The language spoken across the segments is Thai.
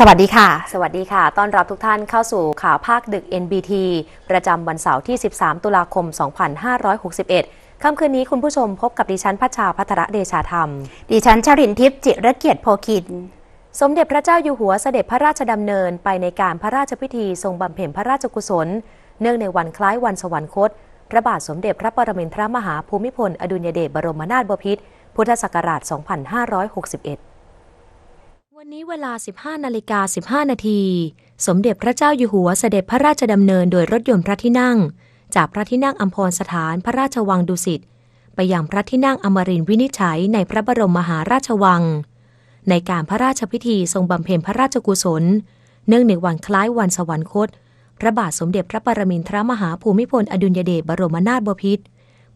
สวัสดีค่ะ สวัสดีค่ะ ต้อนรับทุกท่านเข้าสู่ข่าวภาคดึก NBT ประจำวันเสาร์ที่ 13 ตุลาคม 2561 ค่ำคืนนี้คุณผู้ชมพบกับดิฉันพัชชาพัทรเดชาธรรม ดิฉันชรินทิพย์จิรเกียรติโพคิน สมเด็จพระเจ้าอยู่หัวเสด็จพระราชดำเนินไปในการพระราชพิธีทรงบำเพ็ญพระราชกุศล เนื่องในวันคล้ายวันสวรรคต พระบาทสมเด็จพระปรมินทรมหาภูมิพล อดุลยเดชบรมนาถบพิตรพุทธศักราช 2561 วันนี้เวลา 15นาฬิกา15 นาที สมเด็จพระเจ้าอยู่หัวเสด็จพระราชดำเนินโดยรถยนต์พระที่นั่ง จากพระที่นั่งอัมพรสถานพระราชวังดุสิตไปยังพระที่นั่งอมรินทร์วินิจฉัยในพระบรมมหาราชวัง ในการพระราชพิธีทรงบำเพ็ญพระราชกุศล เนื่องในวันคล้ายวันสวรรคต พระบาทสมเด็จพระปรมินทรมหาภูมิพลอดุลยเดชบรมนาถบพิตร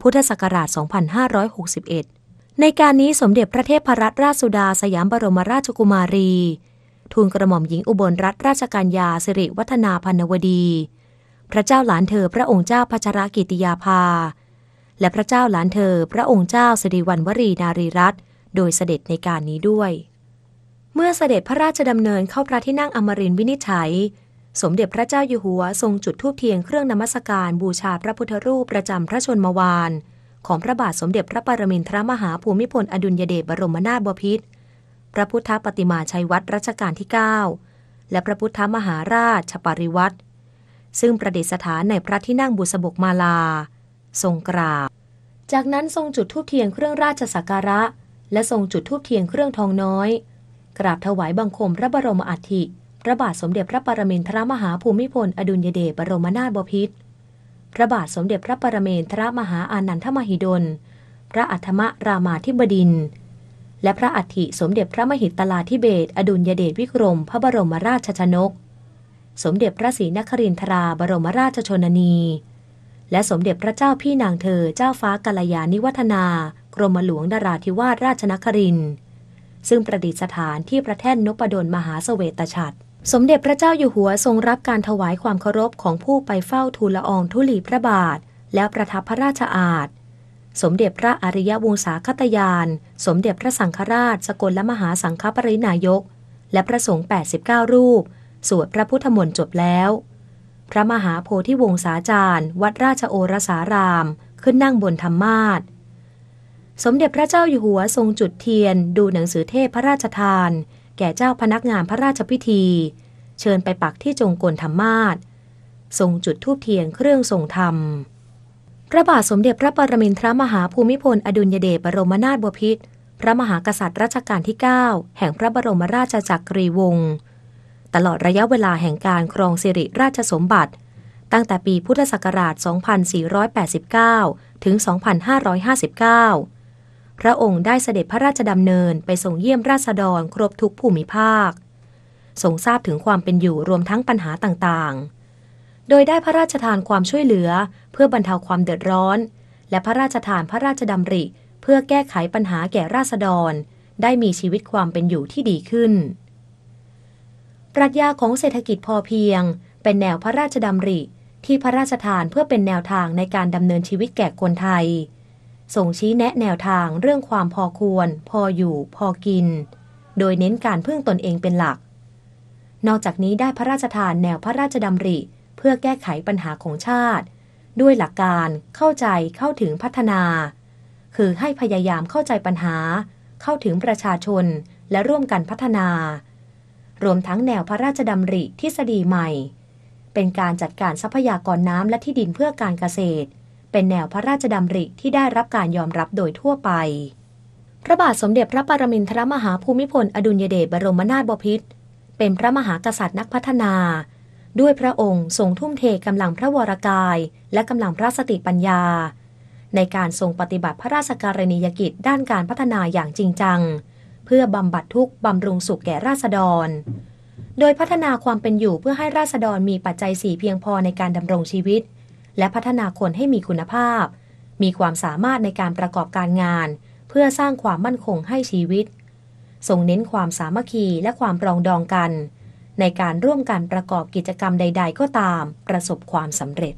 พุทธศักราช 2561 ในการนี้สมเด็จพระเทพรัตนราชสุดาสยามบรมราชกุมารี ทูลกระหม่อมหญิงอุบลรัตนราชกัญญาสิริวัฒนาพันวดี พระเจ้าหลานเธอพระองค์เจ้าพัชรกิติยาภา และพระเจ้าหลานเธอพระองค์เจ้าสิริวัณวรีนารีรัตน์โดยเสด็จในการนี้ด้วย เมื่อเสด็จพระราชดำเนินเข้าพระที่นั่งอมรินทร์วินิจฉัย สมเด็จพระเจ้าอยู่หัวทรงจุดธูปเทียนเครื่องนมัสการบูชาพระพุทธรูปประจำพระชนมวาน ของพระบาทสมเด็จพระปรมินทรมหาภูมิพลอดุลยเดชบรมนาถบพิตร พระพุทธปฏิมาชัยวัดรัชกาลที่ 9 และพระพุทธมหาราชปริวัติ ซึ่งประดิษฐานในพระที่นั่งบุษบกมาลา ทรงกราบ จากนั้นทรงจุดธูปเทียนเครื่องราชสักการะ และทรงจุดธูปเทียนเครื่องทองน้อย กราบถวายบังคมพระบรมอัฐิพระบาทสมเด็จพระปรมินทรมหาภูมิพลอดุลยเดชบรมนาถบพิตร พระบาทสมเด็จพระปรเมนทรมหาอานันทมหิดล พระอัฏฐมรามาธิบดิน และพระอัฐิสมเด็จพระมหิตลาธิเบศรอดุลยเดชวิกรม พระบรมราชชนก สมเด็จพระศรีนครินทราบรมราชชนนี และสมเด็จพระเจ้าพี่นางเธอเจ้าฟ้ากัลยาณิวัฒนา กรมหลวงนราธิวาสราชนคริน ซึ่งประดิษฐานที่พระแท่นนพดลมหาเสวตฉัตร สมเด็จพระเจ้าอยู่หัวทรงรับการถวายความเคารพของผู้ไปเฝ้าทูลละอองธุลีพระบาท แล้วประทับพระราชอาณสมเด็จพระอริยวงศาคตยาน สมเด็จพระสังฆราช สกลและมหาสังฆปรินายก และพระสงฆ์89 รูป สวดพระพุทธมนต์จบแล้ว พระมหาโพธิวงศาจารย์ วัดราชโอรสาราม ขึ้นนั่งบนธรรมาสสมเด็จพระเจ้าอยู่หัวทรงจุดเทียน ดูหนังสือเทพพระราชทาน แก่เจ้าพนักงานพระราชพิธี เชิญไปปักที่จงกลธรรมาสทรงจุดทูปเทียนเครื่องทรงธรรม พระบาทสมเด็จพระปรมินทรมหาภูมิพล อดุลยเดชบรมนาถบพิตรพระมหากษัตริย์รัชกาลที่ 9 แห่งพระบรมราชจักรีวงศ์ตลอดระยะเวลาแห่งการครองสิริราชสมบัติ ตั้งแต่ปีพุทธศักราช 2489 ถึง 2559 พระองค์ได้เสด็จพระราชดำเนินไปส่งเยี่ยมราษฎรครบทุกภูมิภาคทรงทราบถึงความเป็นอยู่รวมทั้งปัญหาต่างๆ โดยได้พระราชทานความช่วยเหลือ เพื่อบรรเทาความเดือดร้อน และพระราชทานพระราชดำริ เพื่อแก้ไขปัญหาแก่ราษฎร ได้มีชีวิตความเป็นอยู่ที่ดีขึ้น ปรัชญาของเศรษฐกิจพอเพียง เป็นแนวพระราชดำริ ที่พระราชทานเพื่อเป็นแนวทางในการดำเนินชีวิตแก่คนไทย ส่งชี้แนะแนวทางเรื่องความพอควร พออยู่ พอกิน โดยเน้นการพึ่งตนเองเป็นหลัก นอกจากนี้ได้พระราชทานแนวพระราชดำริ เพื่อแก้ไขปัญหาของชาติ ด้วยหลักการเข้าใจเข้าถึงพัฒนา คือให้พยายามเข้าใจปัญหา เข้าถึงประชาชนและร่วมกันพัฒนา รวมทั้งแนวพระราชดำริทฤษฎีใหม่ เป็นการจัดการทรัพยากรน้ำและที่ดินเพื่อการเกษตร เป็นแนวพระราชดำริที่ได้รับการยอมรับโดยทั่วไป พระบาทสมเด็จพระปรมินทรมหาภูมิพล อดุลยเดชบรมนาถบพิตรเป็นพระมหากษัตริย์นักพัฒนา ด้วยพระองค์ทรงทุ่มเทกำลังพระวรกาย และกำลังพระสติปัญญา ในการทรงปฏิบัติพระราชการณียกิจด้านการพัฒนาอย่างจริงจัง เพื่อบำบัดทุกข์บำรุงสุขแก่ราษฎร โดยพัฒนาความเป็นอยู่เพื่อให้ราษฎรมีปัจจัยสี่เพียงพอในการดำรงชีวิต และพัฒนาคนให้มีคุณภาพ มีความสามารถในการประกอบการงาน เพื่อสร้างความมั่นคงให้ชีวิต ทรงเน้นความสามัคคีและความปรองดองกัน ในการร่วมกันประกอบกิจกรรมใด ๆ ก็ตาม ประสบความสำเร็จ